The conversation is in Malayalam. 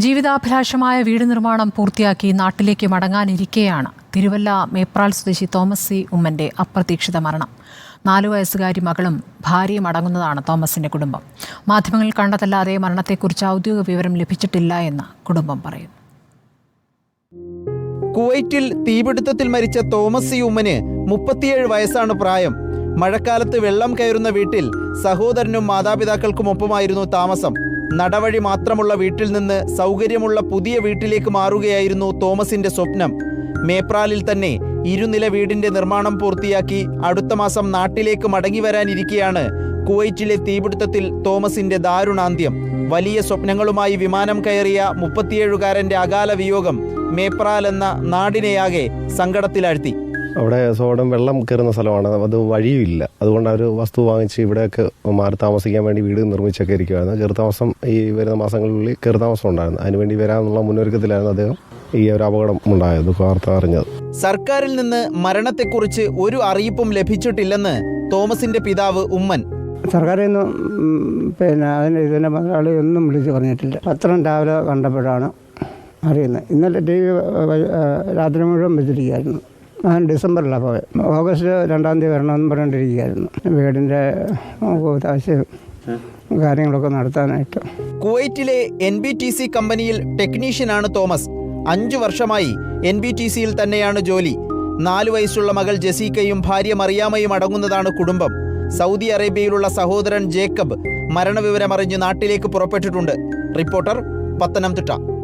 ജീവിതാഭിലാഷമായ വീട് നിർമ്മാണം പൂർത്തിയാക്കി നാട്ടിലേക്ക് മടങ്ങാനിരിക്കെയാണ് തിരുവല്ല മേപ്രാൾ സ്വദേശി തോമസ് സി ഉമ്മന്റെ അപ്രതീക്ഷിത മരണം. നാലു വയസ്സുകാരി മകളും ഭാര്യയും അടങ്ങുന്നതാണ് തോമസിന്റെ കുടുംബം. മാധ്യമങ്ങളിൽ കണ്ടതല്ലാതെ മരണത്തെക്കുറിച്ച് ഔദ്യോഗിക വിവരം ലഭിച്ചിട്ടില്ല എന്ന് കുടുംബം പറയുന്നു. കുവൈറ്റിൽ തീപിടുത്തത്തിൽ മരിച്ച തോമസ് സി ഉമ്മന് മുപ്പത്തിയേഴ് വയസ്സാണ് പ്രായം. മഴക്കാലത്ത് വെള്ളം കയറുന്ന വീട്ടിൽ സഹോദരനും മാതാപിതാക്കൾക്കുമൊപ്പമായിരുന്നു താമസം. നടവഴി മാത്രമുള്ള വീട്ടിൽ നിന്ന് സൗകര്യമുള്ള പുതിയ വീട്ടിലേക്ക് മാറുകയായിരുന്നു തോമസിന്റെ സ്വപ്നം. മേപ്രാലിൽ തന്നെ ഇരുനില വീടിന്റെ നിർമ്മാണം പൂർത്തിയാക്കി അടുത്ത മാസം നാട്ടിലേക്ക് മടങ്ങി വരാനിരിക്കെയാണ് കുവൈറ്റിലെ തീപിടുത്തത്തിൽ തോമസിന്റെ ദാരുണാന്ത്യം. വലിയ സ്വപ്നങ്ങളുമായി വിമാനം കയറിയ മുപ്പത്തിയേഴുകാരന്റെ അകാല വിയോഗം മേപ്രാൽ എന്ന നാടിനെയാകെ സങ്കടത്തിലാഴ്ത്തി. അവിടെ സോഡം വെള്ളം കയറുന്ന സ്ഥലമാണ്. അത് വഴിയുമില്ല. അതുകൊണ്ട് അവർ വസ്തു വാങ്ങിച്ച് ഇവിടെയൊക്കെ മാറി താമസിക്കാൻ വേണ്ടി വീട് നിർമ്മിച്ചൊക്കെ ഇരിക്കുമായിരുന്നു കയറുതാമസം ഈ വരുന്ന മാസങ്ങളിൽ കയറുതാമസം ഉണ്ടായിരുന്നു. അതിനുവേണ്ടി വരാമെന്നുള്ള മുന്നൊരുക്കത്തിലായിരുന്നു അദ്ദേഹം ഈ ഒരു അപകടം ഉണ്ടായത്. വാർത്ത അറിഞ്ഞത്. സർക്കാരിൽ നിന്ന് മരണത്തെക്കുറിച്ച് ഒരു അറിയിപ്പും ലഭിച്ചിട്ടില്ലെന്ന് തോമസിന്റെ പിതാവ് ഉമ്മൻ. സർക്കാരിൽ നിന്ന് പിന്നെ അതിന് ഇതിന്റെ മുതലാളി ഒന്നും വിളിച്ച് പറഞ്ഞിട്ടില്ല. പത്രം രാവിലെ കണ്ടപ്പോഴാണ് അറിയുന്നത്. ഇന്നലെ ടി വി രാത്രി മുഴുവൻ വെച്ചിരിക്കുകയായിരുന്നു. ഞാൻ ഡിസംബറിലാണ് പോയത് ഓഗസ്റ്റ് രണ്ടാം തീയതി വരണമെന്ന് പറഞ്ഞുകൊണ്ടിരിക്കുകയായിരുന്നു. വീടിന്റെ ആവശ്യം കാര്യങ്ങളൊക്കെ നടത്താനായിട്ട്. കുവൈറ്റിലെ എൻ ബി ടി സി കമ്പനിയിൽ ടെക്നീഷ്യനാണ് തോമസ്. അഞ്ചു വർഷമായി എൻ ബി ടി സിയിൽ തന്നെയാണ് ജോലി. നാല് വയസ്സുള്ള മകൾ ജസീക്കയും ഭാര്യ മറിയാമയും അടങ്ങുന്നതാണ് കുടുംബം. സൗദി അറേബ്യയിലുള്ള സഹോദരൻ ജേക്കബ് മരണവിവരമറിഞ്ഞ് നാട്ടിലേക്ക് പുറപ്പെട്ടിട്ടുണ്ട്. റിപ്പോർട്ടർ പത്തനംതിട്ട.